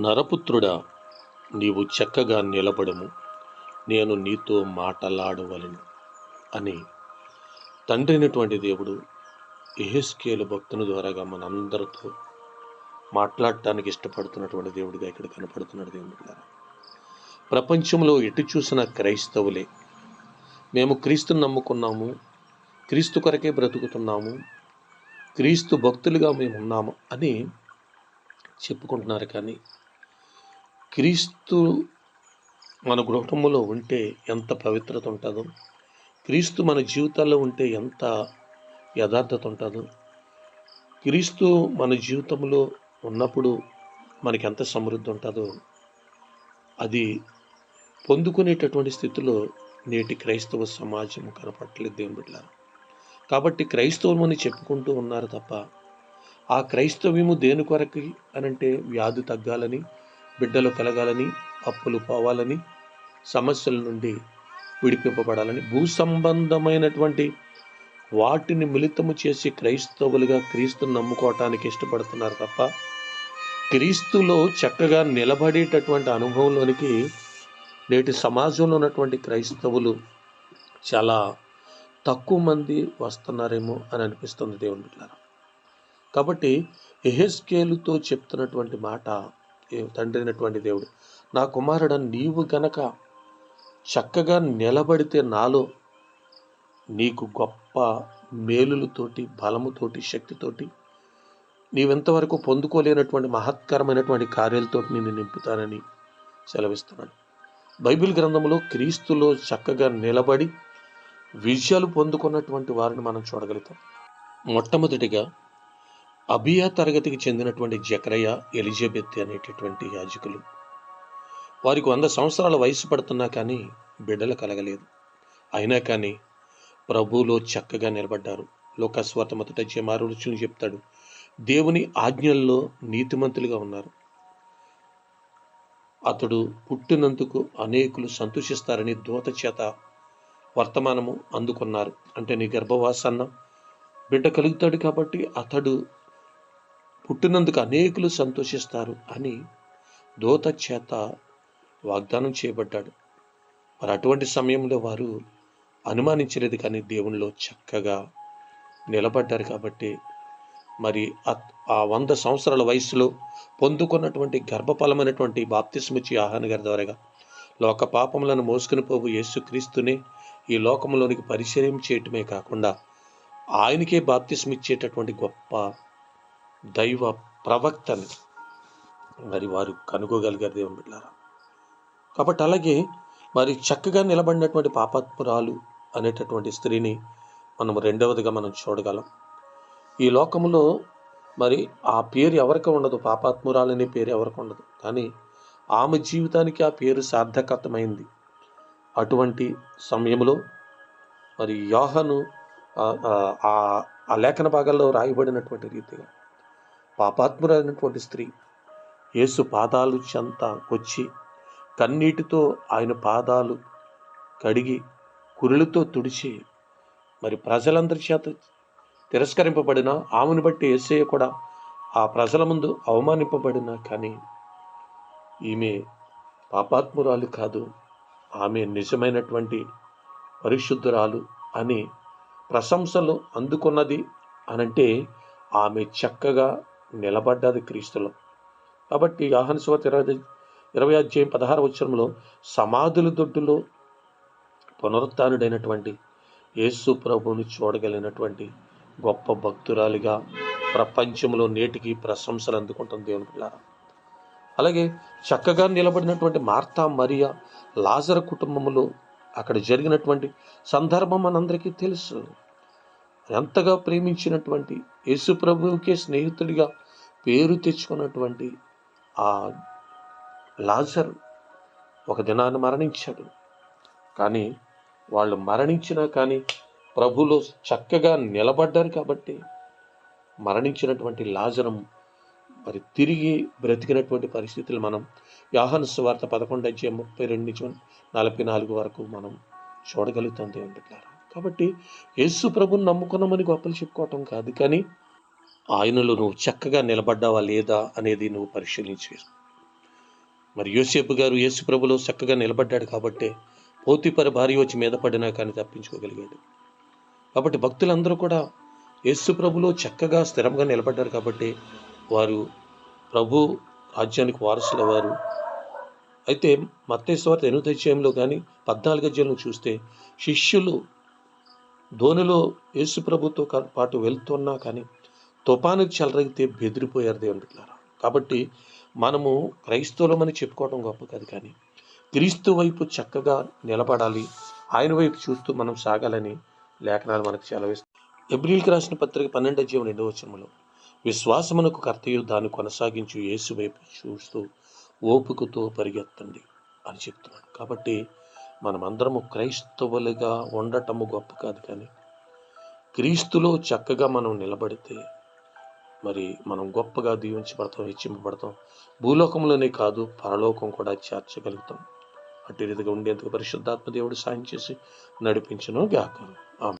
నరపుత్రుడా నీవు చక్కగా నిలబడము. నేను నీతో మాటలాడవలను అని తండ్రి అయినటువంటి దేవుడు ఎహెస్కేలు భక్తుని ద్వారాగా మనందరితో మాట్లాడటానికి ఇష్టపడుతున్నటువంటి దేవుడిగా ఇక్కడ కనపడుతున్నాడు దేవుడు ప్రపంచంలో ఎటు చూసిన క్రైస్తవులే మేము క్రీస్తుని నమ్ముకున్నాము క్రీస్తు కొరకే బ్రతుకుతున్నాము క్రీస్తు భక్తులుగా మేము ఉన్నాము అని చెప్పుకుంటున్నారు కానీ క్రీస్తు మన గృహంలో ఉంటే ఎంత పవిత్రత ఉంటుందో క్రీస్తు మన జీవితాల్లో ఉంటే ఎంత యథార్థత ఉంటుందో క్రీస్తు మన జీవితంలో ఉన్నప్పుడు మనకి ఎంత సమృద్ధి ఉంటుందో అది పొందుకునేటటువంటి స్థితిలో నేటి క్రైస్తవ సమాజం కనపట్టలేదు దేవుని బిడ్డారు కాబట్టి క్రైస్తవమని చెప్పుకుంటూ ఉన్నారు తప్ప ఆ క్రైస్తవ్యము దేని కొరకు అనంటే వ్యాధి తగ్గాలని బిడ్డలు కలగాలని అప్పులు పోవాలని సమస్యల నుండి విడిపింపబడాలని భూ సంబంధమైనటువంటి వాటిని మిళితము చేసి క్రైస్తవులుగా క్రీస్తుని నమ్ముకోవటానికి ఇష్టపడుతున్నారు తప్ప క్రీస్తులో చక్కగా నిలబడేటటువంటి అనుభవంలోనికి నేటి సమాజంలో ఉన్నటువంటి క్రైస్తవులు చాలా తక్కువ మంది వస్తున్నారేమో అని అనిపిస్తుంది దేవుని బిడ్డలారా. కాబట్టి ఎహెస్కేలుతో చెప్తున్నటువంటి మాట తండ్రి అయినటువంటి దేవుడు. నా కుమారుడ నీవు గనక చక్కగా నిలబడితే నాలో నీకు గొప్ప మేలులతోటి బలముతోటి శక్తితోటి నీవెంతవరకు పొందుకోలేనటువంటి మహత్కరమైనటువంటి కార్యాలతో నేను నింపుతానని సెలవిస్తున్నాడు బైబిల్ గ్రంథంలో క్రీస్తులో చక్కగా నిలబడి విజయాలు పొందుకున్నటువంటి వారిని మనం చూడగలుగుతాం. మొట్టమొదటిగా అబియా తరగతికి చెందినటువంటి జకరయ్య ఎలిజబెత్ అనేటటువంటి యాజకులు. వారికి వంద సంవత్సరాల వయసు పడుతున్నా కానీ బిడ్డలు కలగలేదు. అయినా కానీ ప్రభువులో చక్కగా నిలబడ్డారు. లోకస్వార్త మొదట జమారు చెప్తాడు దేవుని ఆజ్ఞల్లో నీతిమంతులుగా ఉన్నారు. అతడు పుట్టినందుకు అనేకులు సంతోషిస్తారని దూత చేత వర్తమానము అందుకున్నారు. అంటే నీ గర్భవాసన్న బిడ్డ కలుగుతాడు కాబట్టి అతడు పుట్టినందుకు అనేకులు సంతోషిస్తారు అని దూత చేత వాగ్దానం చేయబడ్డాడు. మరి అటువంటి సమయంలో వారు అనుమానించలేదు కానీ దేవునిలో చక్కగా నిలబడ్డారు కాబట్టి మరి ఆ వంద సంవత్సరాల వయసులో పొందుకున్నటువంటి గర్భఫలమైనటువంటి బాప్తిస్మిచ్చి ఆహాన గారి ద్వారాగా లోక పాపములను మోసుకుని పోవు యేసుక్రీస్తునే ఈ లోకంలోనికి పరిచయం చేయటమే కాకుండా ఆయనకే బాప్తిస్మిచ్చేటటువంటి గొప్ప దైవ ప్రవక్తని మరి వారు కనుగోగలిగారు దేవుని బిడ్డారా? కాబట్టి అలాగే మరి చక్కగా నిలబడినటువంటి పాపాత్మురాలు అనేటటువంటి స్త్రీని మనం రెండవదిగా మనం చూడగలం. ఈ లోకంలో మరి ఆ పేరు ఎవరికి ఉండదు? పాపాత్మురాలు అనే పేరు ఎవరికి ఉండదు. కానీ ఆమె జీవితానికి ఆ పేరు సార్థకతమైంది అటువంటి సమయంలో మరి యోహను ఆ- ఆ- ఆ లేఖన భాగాల్లో రాయబడినటువంటి రీతిగా పాపాత్మురైనటువంటి స్త్రీ. యేసు పాదాలు చెంత వచ్చి కన్నీటితో ఆయన పాదాలు కడిగి కురులతో తుడిచి మరి ప్రజలందరి చేత తిరస్కరింపబడిన ఆమెను బట్టి ఏసయ్య కూడా ఆ ప్రజల ముందు అవమానింపబడిన కానీ ఈమె పాపాత్మురాలు కాదు ఆమె నిజమైనటువంటి పరిశుద్ధురాలు అని ప్రశంసలు అందుకున్నది అనంటే ఆమె చక్కగా నిలబడ్డది క్రీస్తులో. కాబట్టి ఆహన్ ఇరవై ఇరవై అధ్యాయం పదహారు వచ్చరంలో సమాధుల దొడ్డులో పునరుత్డైనటువంటి యేసు ప్రభువుని చూడగలిగినటువంటి గొప్ప భక్తురాలిగా ప్రపంచంలో నేటికి ప్రశంసలు అందుకుంటుంది దేవుని పిల్లారా. అలాగే చక్కగా నిలబడినటువంటి మార్తా మరియా లాజర కుటుంబంలో అక్కడ జరిగినటువంటి సందర్భం మనందరికీ తెలుసు. ఎంతగా ప్రేమించినటువంటి యేసు ప్రభువుకే స్నేహితుడిగా పేరు తెచ్చుకున్నటువంటి ఆ లాజర్ ఒక దినాన్ని మరణించాడు. కానీ వాళ్ళు మరణించినా కానీ ప్రభులో చక్కగా నిలబడ్డారు కాబట్టి మరణించినటువంటి లాజరం మరి తిరిగి బ్రతికినటువంటి పరిస్థితులు మనం యాహన్ సువార్త పదకొండు అధ్యాయం ముప్పై రెండు నుంచి నలభై నాలుగు వరకు మనం చూడగలుగుతాం దేవుని కాబట్టి యేసు ప్రభుని నమ్ముకున్నామని గొప్పలు చెప్పుకోవటం కాదు. కానీ ఆయనలో నువ్వు చక్కగా నిలబడ్డావా లేదా అనేది నువ్వు పరిశీలించే మరి యోసేపు గారు యేసుప్రభులో చక్కగా నిలబడ్డాడు కాబట్టి పోతిపర భార్య వచ్చి మీద పడినా కానీ తప్పించుకోగలిగాడు. కాబట్టి భక్తులందరూ కూడా యేసుప్రభులో చక్కగా స్థిరంగా నిలబడ్డారు కాబట్టి వారు ప్రభు రాజ్యానికి వారసుల వారు. అయితే మత్తేశ్వార్త ఎనిమిది అధ్యాయంలో కానీ పద్నాలుగు అధ్యాయంలో చూస్తే శిష్యులు ధోనిలో యేసుప్రభుతో పాటు వెళ్తున్నా కానీ తుఫాను చెలరగితే బెదిరిపోయారు దేవుని బిడ్డలారా? కాబట్టి మనము క్రైస్తవులమని చెప్పుకోవడం గొప్ప కాదు కానీ క్రీస్తు వైపు చక్కగా నిలబడాలి. ఆయన వైపు చూస్తూ మనం సాగాలని లేఖనాలు మనకు సెలవిస్తాయి. ఎబ్రిల్కి రాసిన పత్రిక పన్నెండు జీవన రెండవ వచనంలో విశ్వాసమునకు కర్తయు దాన్ని కొనసాగించు యేసు వైపు చూస్తూ ఓపికతో పరిగెత్తండి అని చెప్తున్నాడు. కాబట్టి మనమందరము క్రైస్తవులుగా ఉండటము గొప్ప కాదు కానీ క్రీస్తులో చక్కగా మనం నిలబడితే మరి మనం గొప్పగా దీవించబడతాం హెచ్చింపబడతాం. భూలోకంలోనే కాదు పరలోకం కూడా చేర్చగలుగుతాం. అటు రీతిగా ఉండేందుకు పరిశుద్ధాత్మ దేవుడు సాయం చేసి నడిపించను గాక.